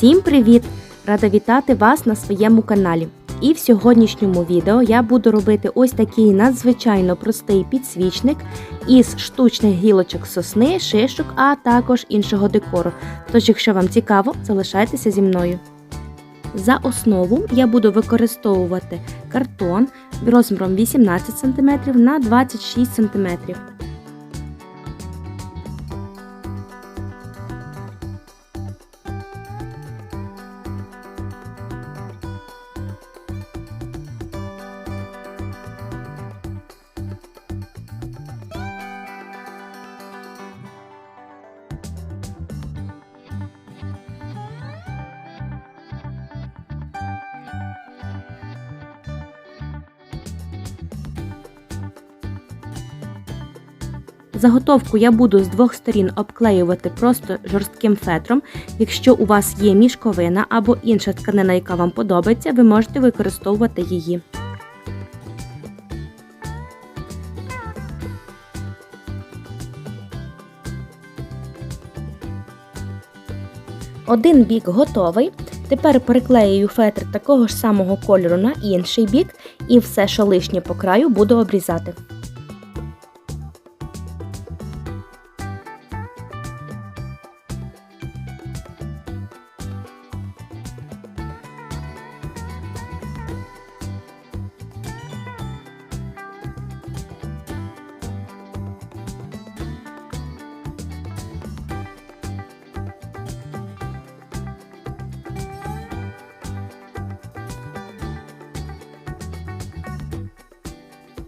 Всім привіт! Рада вітати вас на своєму каналі. І в сьогоднішньому відео я буду робити ось такий надзвичайно простий підсвічник із штучних гілочок сосни, шишок, а також іншого декору. Тож, якщо вам цікаво, залишайтеся зі мною. За основу я буду використовувати картон розміром 18 см на 26 см. Заготовку я буду з двох сторін обклеювати просто жорстким фетром. Якщо у вас є мішковина або інша тканина, яка вам подобається, ви можете використовувати її. Один бік готовий. Тепер приклеюю фетр такого ж самого кольору на інший бік і все, що лишнє по краю, буду обрізати.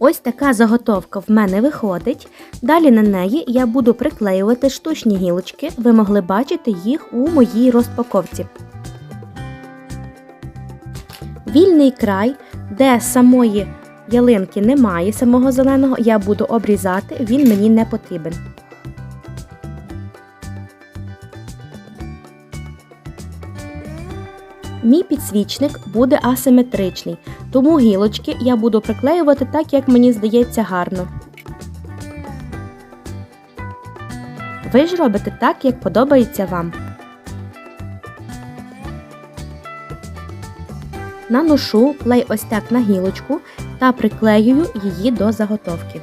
Ось така заготовка в мене виходить. Далі на неї я буду приклеювати штучні гілочки, ви могли бачити їх у моїй розпаковці. Вільний край, де самої ялинки немає, самого зеленого, я буду обрізати, він мені не потрібен. Мій підсвічник буде асиметричний, тому гілочки я буду приклеювати так, як мені здається гарно. Ви ж робите так, як подобається вам. Наношу клей ось так на гілочку та приклеюю її до заготовки.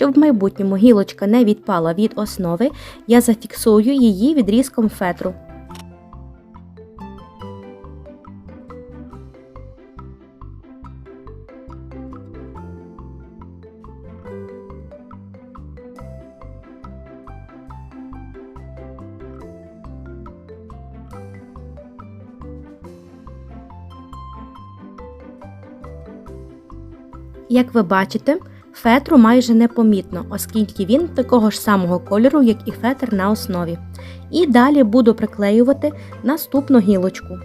Щоб в майбутньому гілочка не відпала від основи, я зафіксую її відрізком фетру. Як ви бачите, Фетру майже непомітно, оскільки він такого ж самого кольору, як і фетр на основі. І далі буду приклеювати наступну гілочку.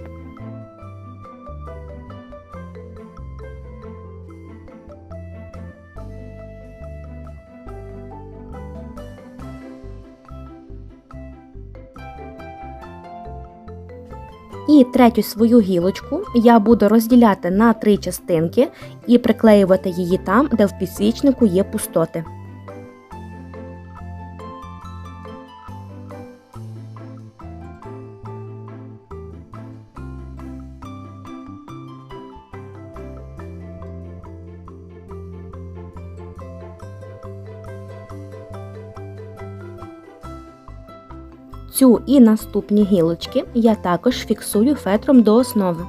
І третю свою гілочку я буду розділяти на три частинки і приклеювати її там, де в підсвічнику є пустоти. Цю і наступні гілочки я також фіксую фетром до основи.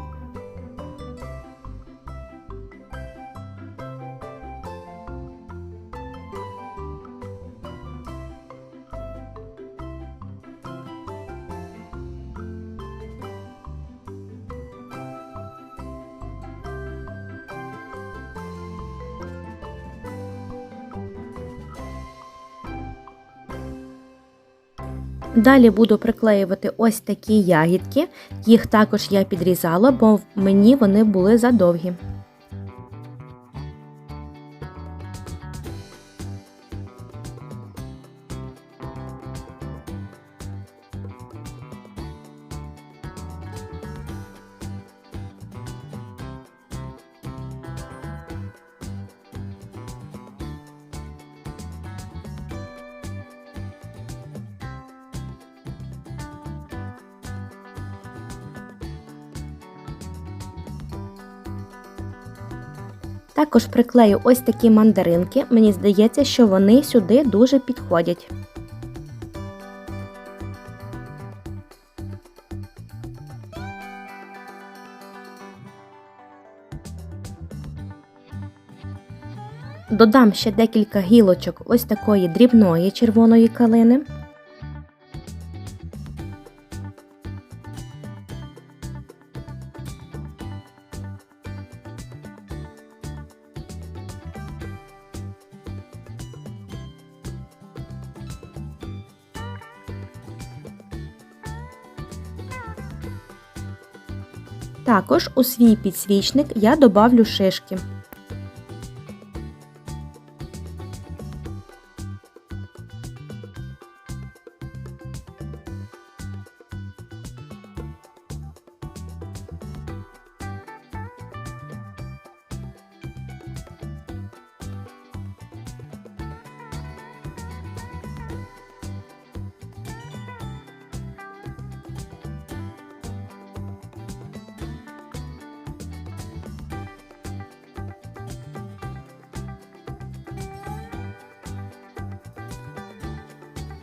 Далі буду приклеювати ось такі ягідки, їх також я підрізала, бо мені вони були задовгі. Також приклею ось такі мандаринки. Мені здається, що вони сюди дуже підходять. Додам ще декілька гілочок ось такої дрібної червоної калини. Також у свій підсвічник я добавлю шишки.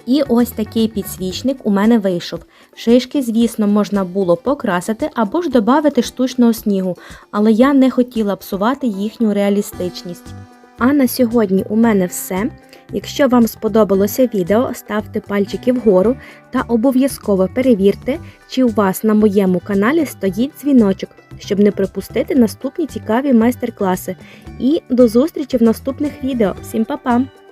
І ось такий підсвічник у мене вийшов. Шишки, звісно, можна було покрасити або ж додати штучного снігу, але я не хотіла псувати їхню реалістичність. А на сьогодні у мене все. Якщо вам сподобалося відео, ставте пальчики вгору та обов'язково перевірте, чи у вас на моєму каналі стоїть дзвіночок, щоб не пропустити наступні цікаві майстер-класи. І до зустрічі в наступних відео. Всім па-па!